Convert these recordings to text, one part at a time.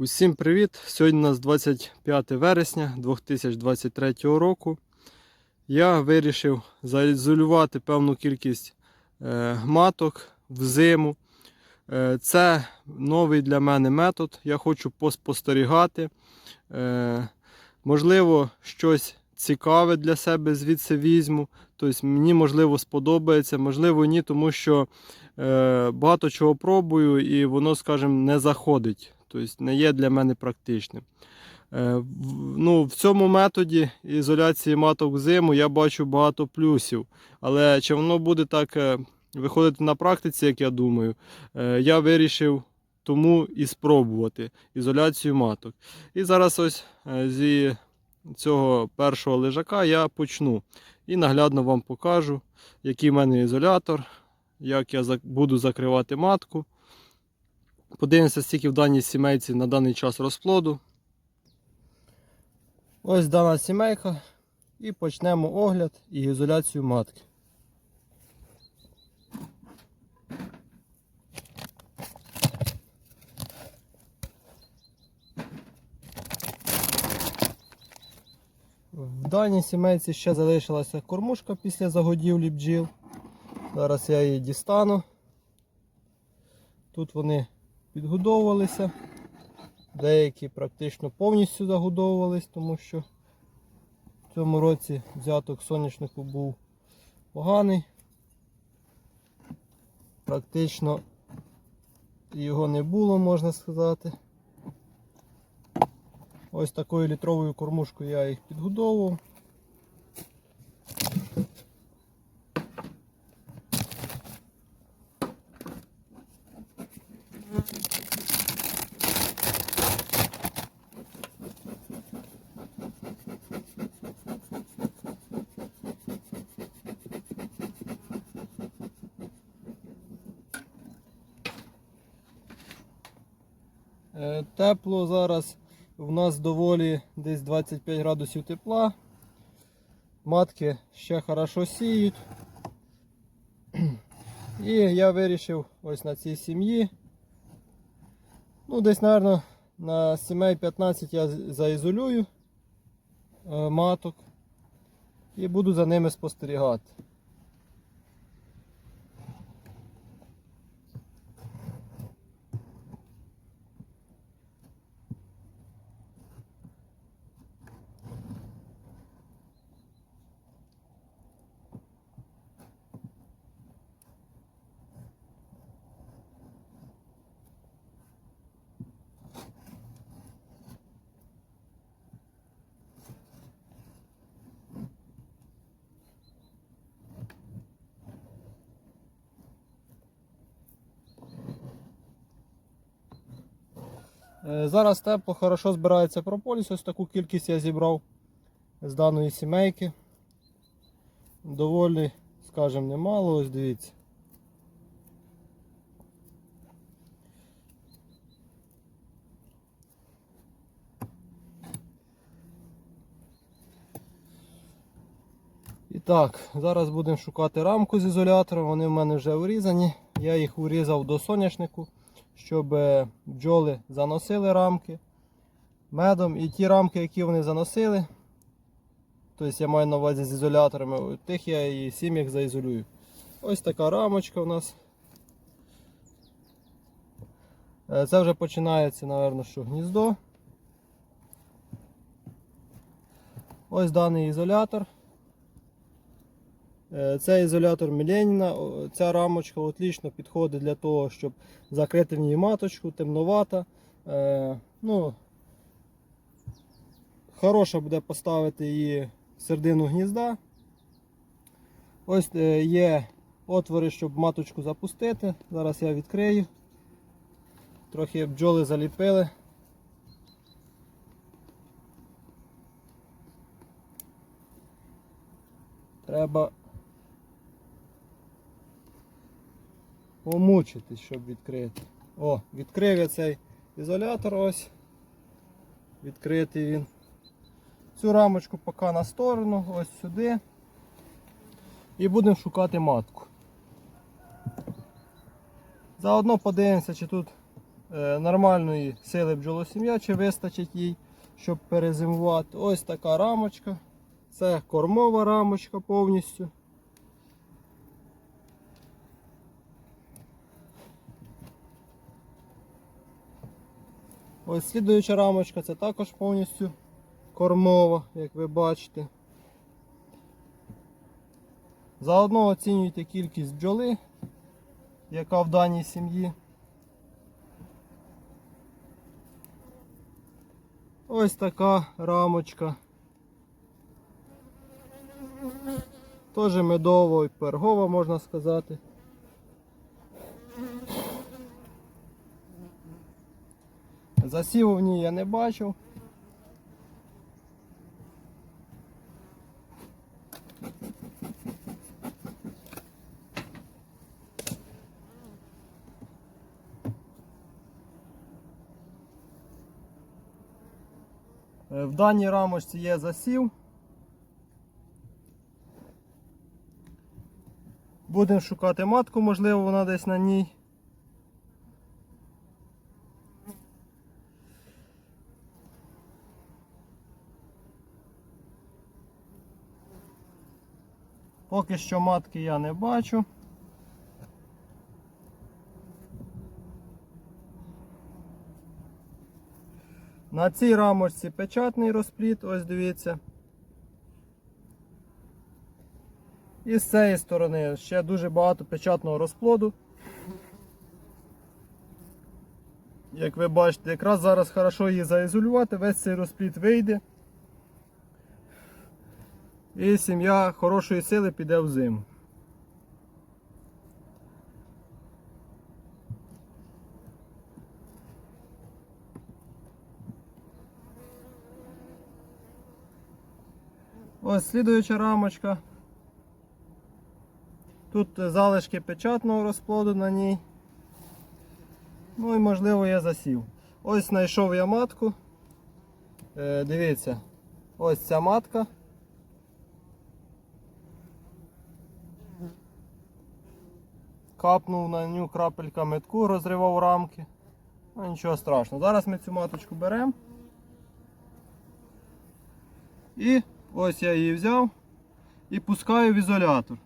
Усім привіт! Сьогодні у нас 25 вересня 2023 року. Я вирішив заізолювати певну кількість е, маток в зиму. Е, це новий для мене метод. Я хочу поспостерігати. Е, можливо, щось цікаве для себе звідси візьму. Тобто мені можливо сподобається, можливо, ні, тому що е, багато чого пробую і воно, скажімо, не заходить тобто не є для мене практичним. Ну, в цьому методі ізоляції маток зиму я бачу багато плюсів. Але чи воно буде так виходити на практиці, як я думаю, е, я вирішив тому і спробувати ізоляцію маток. І зараз ось е, зі цього першого лежака я почну і наглядно вам покажу, який в мене ізолятор, як я буду закривати матку. Подивимося, скільки в даній сімейці на даний час розплоду. Ось дана сімейка. І почнемо огляд і ізоляцію матки. В даній сімейці ще залишилася кормушка після загодівлі бджіл. Зараз я її дістану. Тут вони підгодовувалися. Деякі практично повністю загодовувались, тому що в цьому році взяток соняшнику був поганий. Практично його не було, можна сказати. Ось такою літровою кормушкою я їх підгодовував. Е, Тепло зараз у нас доволі десь 25 градусів тепла. Матки ще хорошо сіють. І я вирішив ось на цій сім'ї. Ну, десь, мабуть, на сімей 15 я заізолюю е, маток і буду за ними спостерігати. Зараз тепло, хорошо збирається прополіс. Ось таку кількість я зібрав з даної сімейки. Доволі, скажімо, немало, ось дивіться. І так, зараз будемо шукати рамку з ізолятором. Вони в мене вже урізані. Я їх урізав до соняшнику щоб е, бджоли заносили рамки медом. І ті рамки, які вони заносили, тобто я маю на увазі з ізоляторами, тих я і сім'ях заізолюю. Ось така рамочка у нас. Е, Це вже починається, напевно, що гніздо. Ось даний ізолятор. Е, Це ізолятор Міленіна. Ця рамочка отлично підходить для того, щоб закрити в ній маточку, темновата. Е, ну, хороша буде поставити її в середину гнізда. Ось е, є отвори, щоб маточку запустити. Зараз я відкрию. Трохи бджоли заліпили. Треба помучитись, щоб відкрити. О, відкрив я цей ізолятор ось. Відкритий він. Цю рамочку поки на сторону, ось сюди. І будемо шукати матку. Заодно подивимося, чи тут е, нормальної сили бджолосім'я, чи вистачить їй, щоб перезимувати. Ось така рамочка. Це кормова рамочка повністю. Ось слідуюча рамочка, це також повністю кормова, як ви бачите. Заодно оцінюйте кількість бджоли, яка в даній сім'ї. Ось така рамочка. Теж медово і пергова, можна сказати. Засіву в ній я не бачив. Е, В даній рамочці є засів. Будемо шукати матку, можливо, вона десь на ній. Поки що матки я не бачу. На цій рамочці печатний розпліт, ось дивіться. І з цієї сторони ще дуже багато печатного розплоду. Як ви бачите, якраз зараз хорошо її заізолювати, весь цей розпліт вийде. І сім'я хорошої сили піде в зиму. Ось слідуюча рамочка. Тут залишки печатного розплоду на ній. Ну і можливо я засів. Ось знайшов я матку. Е, дивіться, ось ця матка. Капнув на ню крапелька метку, розривав рамки. Ну нічого страшного. Зараз ми цю маточку беремо. І ось я її взяв і пускаю в ізолятор.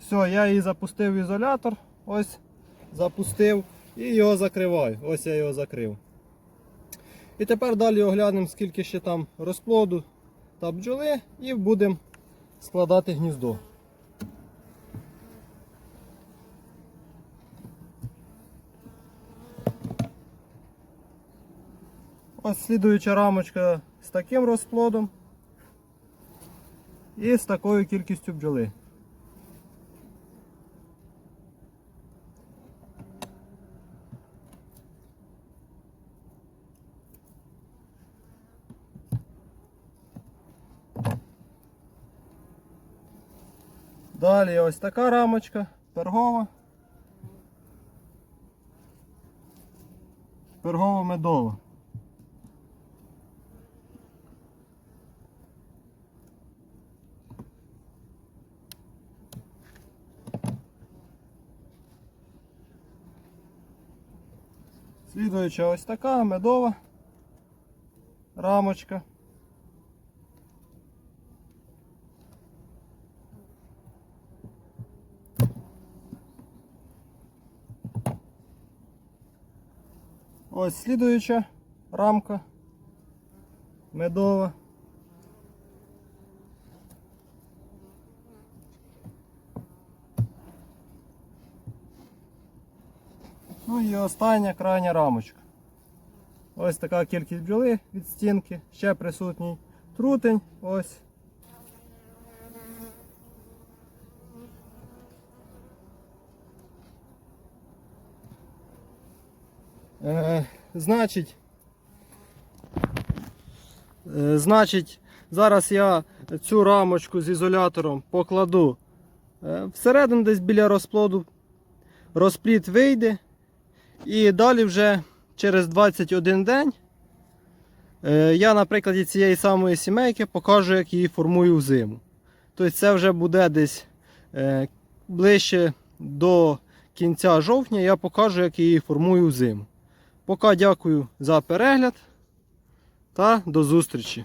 Все, я її запустив в ізолятор, ось запустив і його закриваю. Ось я його закрив. І тепер далі оглянемо, скільки ще там розплоду та бджоли, і будемо складати гніздо. Ось слідуюча рамочка з таким розплодом і з такою кількістю бджоли. Далі ось така рамочка, пергова. Пергова медова. Слідуюча ось така медова рамочка. Ось слідуюча рамка медова. Ну і остання крайня рамочка. Ось така кількість бджоли від стінки, ще присутній трутень. Ось. Е, значить, е, значить, зараз я цю рамочку з ізолятором покладу Е, Всередину десь біля розплоду розплід вийде. І далі вже через 21 день я на прикладі цієї самої сімейки покажу, як її формую в зиму. Тобто це вже буде десь ближче до кінця жовтня, я покажу, як її формую в зиму. Поки дякую за перегляд та до зустрічі.